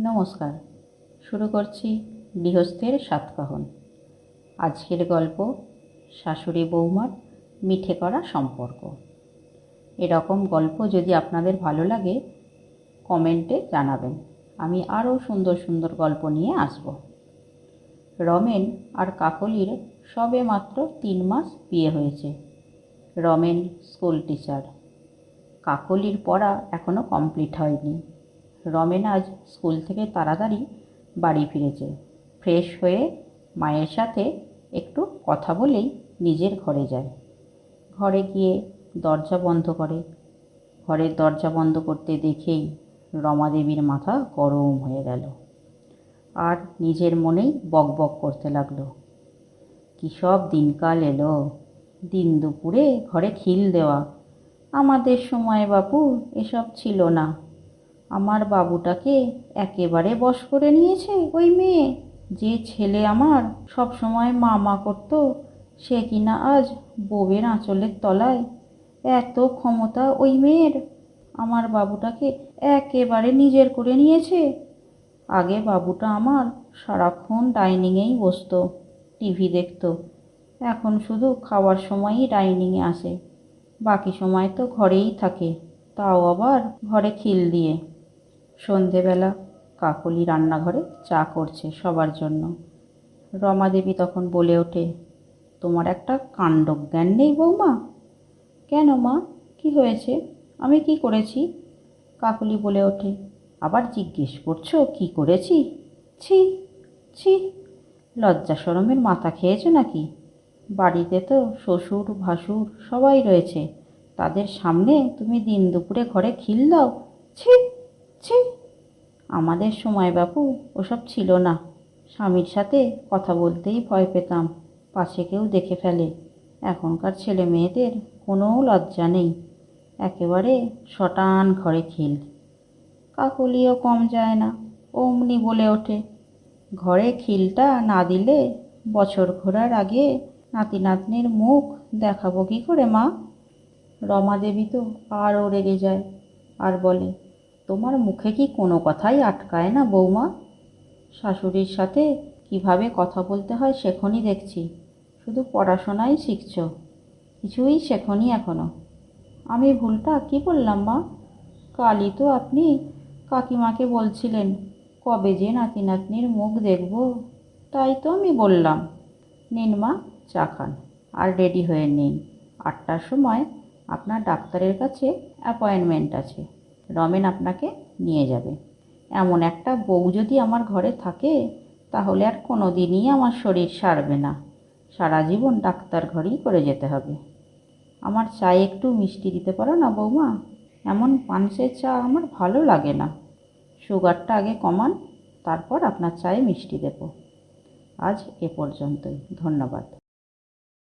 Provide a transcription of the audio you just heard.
নমস্কার। শুরু করছি গৃহস্থের সাতকাহন। আজকের গল্প, শাশুড়ি বৌমার মিঠে করা সম্পর্ক। এরকম গল্প যদি আপনাদের ভালো লাগে, কমেন্টে জানাবেন। আমি আরও সুন্দর সুন্দর গল্প নিয়ে আসব। রমেন আর কাকলির সবে মাত্র তিন মাস বিয়ে হয়েছে। রমেন স্কুল টিচার কাকলির পড়া এখনও কমপ্লিট হয়নি। রমেন আজ স্কুল থেকে তাড়াতাড়ি বাড়ি ফিরেছে। ফ্রেশ হয়ে মায়ের সাথে একটু কথা বলেই নিজের ঘরে যায়। ঘরে গিয়ে দরজা বন্ধ করে। ঘরের দরজা বন্ধ করতে দেখেই রমাদেবীর মাথা গরম হয়ে গেল। আর নিজের মনেই বকবক করতে লাগল। কী সব দিনকাল এলো? দিন দুপুরে ঘরে খিল দেওয়া। আমাদের সময় বাপু এসব ছিল না। আমার বাবুটাকে একেবারে বশ করে নিয়েছে ওই মেয়ে। যে ছেলে আমার সব সময় মা মা করতো, সে কিনা আজ বউয়ের আঁচলের তলায়। এত ক্ষমতা ওই মেয়ের। আমার বাবুটাকে একেবারে নিজের করে নিয়েছে। আগে বাবুটা আমার সারাক্ষণ ডাইনিংয়েই বসতো, টিভি দেখত। এখন শুধু খাওয়ার সময়ই ডাইনিংয়ে আসে। বাকি সময় তো ঘরেই থাকে। তাও আবার ঘরে খিল দিয়ে। সন্ধেবেলা কাকলি রান্নাঘরে চা করছে সবার জন্য। রমাদেবী তখন বলে ওঠে, তোমার একটা কাণ্ডজ্ঞান নেই বৌমা? কেন মা? কি হয়েছে? আমি কি করেছি? কাকলি বলে ওঠে, আবার জিজ্ঞেস করছ কি করেছি? ছি ছি, লজ্জা সরমের মাথা খেয়েছো নাকি? বাড়িতে তো শ্বশুর, ভাসুর সবাই রয়েছে। তাদের সামনে তুমি দিন দুপুরে ঘরে খিল দাও। ছি ছি আমাদের সময় বাপু, ওসব ছিল না। স্বামীর সাথে কথা বলতেই ভয় পেতাম। পাশে কেউ দেখে ফেলে। এখনকার ছেলে মেয়েদের কোনো লজ্জা নেই। একেবারে শটান ঘরে খিল। কাকলিও কম যায় না, অমনি বলে ওঠে, ঘরে খিলটা না দিলে বছর ঘোরার আগে নাতি নাতনির মুখ দেখাবো কী করে মা? রমা দেবী তো আরও রেগে যায় আর বলে তোমার মুখে কি কোনো কথাই আটকায় না, বৌমা? শাশুড়ির সাথে কীভাবে কথা বলতে হয় শেখনি দেখছি। শুধু পড়াশোনাই শিখছ। কিছুই শেখনি এখনও। আমি ভুলটা কি বললাম, মা? কালই তো আপনি কাকিমাকে বলছিলেন, কবে যে নাতি নাতনির মুখ দেখব, তাই তো আমি বললাম। নিন, মা, চা খান। আর রেডি হয়ে নিন। আটটার সময় আপনার ডাক্তারের কাছে অ্যাপয়েন্টমেন্ট আছে। রমেন আপনাকে নিয়ে যাবে। এমন একটা বউ যদি আমার ঘরে থাকে, তাহলে আর কোনো দিনই আমার শরীর সারবে না। সারা জীবন ডাক্তার ঘরেই করে যেতে হবে। আমার চায়ে একটু মিষ্টি দিতে পারো না বৌমা? এমন পানসের চা আমার ভালো লাগে না। সুগারটা আগে কমান, তারপর আপনার চায়ে মিষ্টি দেব। আজ এ পর্যন্তই। ধন্যবাদ।